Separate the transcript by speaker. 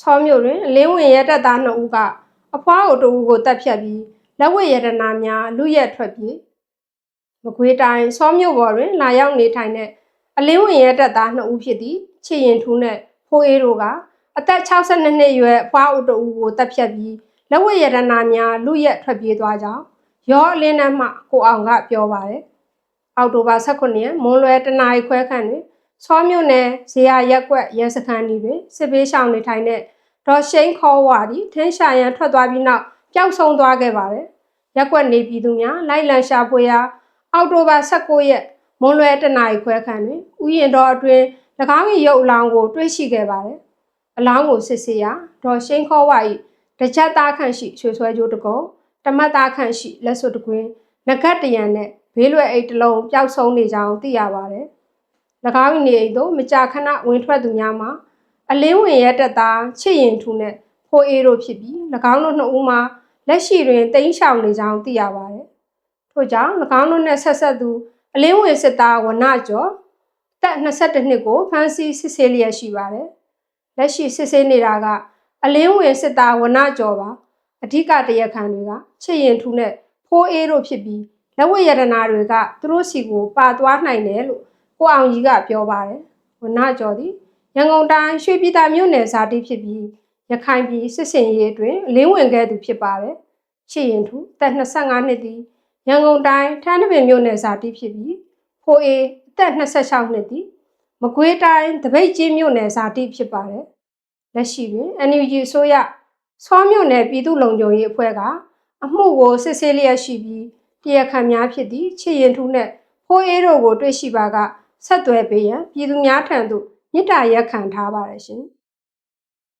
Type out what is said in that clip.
Speaker 1: ဆောမြို့တွင်အလင်းဝင်ရဲတပ်သား2ဦးကအဖွားကိုတူဦးကိုတပ်ဖြတ်ပြီးလက်ဝဲရတနာများလူရက်ထွက်ပြေးမကွေးတိုင်းဆောမြို့ပေါ်တွင်လာရောက်နေထိုင်တဲ့အလင်းဝင်ရဲတပ်သား2ဦးဖြစ်သည့်ချစ်ရင်ထူးနှင့်ဖိုးအေးတို့ကအသက်62နှစ်အရွယ်အဖွားအိုတူဦးကိုတပ်ဖြတ်ပြီးလက်ဝဲရတနာများလူရက်ထွက်ပြေးသွားကြောင်းရောအလင်းနှမှကိုအောင်ကပြောပါတယ်အောက်တိုဘာ18ရက်မွန်းလွဲတနာရီခွဲခန့်တွင် ဆောမြို့နယ်ဇေယရက်ကွက်ရဲစခန်းကြီးတွင်စစ်ပေးရှောင်နေထိုင်တဲ့ဒေါ်ရှိန်ခေါ်ဝါသည်ထင်းရှာရန်ထွက်သွားပြီးနောက်ပျောက်ဆုံးသွားခဲ့ပါတယ်။ရက်ကွက်နေပြည်သူများလိုက်လံရှာဖွေရာအောက်တိုဘာ16ရက်မွန်းလွဲတနာရီခွဲခန့်တွင်ဥယျာဉ်တော်အတွင်း၎င်း၏ရုပ်အလောင်းကို တွေ့ရှိခဲ့ပါတယ်။အလောင်းကိုစစ်ဆေးရာဒေါ်ရှိန်ခေါ်ဝါ၏တကြက်သားခန့်ရှိရွှေဆွဲကြိုးတစ်ကုံတမတ်သားခန့်ရှိလက်စွပ်တစ်ကွင်းငကတ်တရံနဲ့ဘေးလွယ်အိတ်တစ်လုံးပျောက်ဆုံးနေကြောင်းသိရပါတယ်။၎ င်း၏နေအိမ်သို့မကြာခဏဝင်ထွက်သူများမှာအလင်းဝင်ရဲတက်သားချစ်ရင်ထူနဲ့ဖိုးအေးတို့ဖြစ်ပြီး၎င်းတို့နှစ်ဦးမှာလက်ရှိတွင်တိမ်းရှောင်နေကြောင်းသိရပါတယ်။ထို့ကြောင့်၎င်းတို့နဲ့ဆက်ဆက်သူအလင်းဝင်စစ်သားဝနကျော်တက်22နှစ်ကိုဖမ်းဆီးစစ်ဆေးလျက်ရှိပါတယ်။လက်ရှိစစ်ဆေးနေတာကအလင်းဝင်စစ်သားဝနကျော်ပါအဓိကတရားခံတွေကချစ်ရင်ထူနဲ့ဖိုးအေးတို့ဖြစ်ပြီးလက်ဝတ်ရတနာတွေကသူတို့စီကိုပါသွားနိုင်တယ်လို့ ကိုအောင်ကြီးကပြောပါတယ်။ဝနကျော်သည်ရန်ကုန်တိုင်းရွှေပြည်သာမြို့နယ်ဇာတိဖြစ်ပြီးရခိုင်ပြည်စစ်စင်ရေးအတွင်းအလင်းဝင်ခဲ့သူဖြစ်ပါတယ်။ချစ်ရင်ထူသက်25နှစ်သည်ရန်ကုန်တိုင်းထန်းတပင်မြို့နယ်ဇာတိဖြစ်ပြီးဖိုအေအသက်26နှစ်သည်မကွေးတိုင်းတပိတ်ကျင်းမြို့နယ်ဇာတိဖြစ်ပါတယ်။လက်ရှိတွင် NUG အစိုးရဆောမြို့နယ်ပြည်သူ့လုံခြုံရေးအဖွဲ့ကအမှုကိုစစ်ဆေးလျက်ရှိပြီးတရားခံများဖြစ်သည့်ချစ်ရင်ထူနှင့်ဖိုးအေးတို့ကိုတွေ့ရှိပါက ဆက်သွယ်ပေးရန်ပြည်သူများထံသို့မြစ်တာရက်ခံထားပါတယ်ရှင်။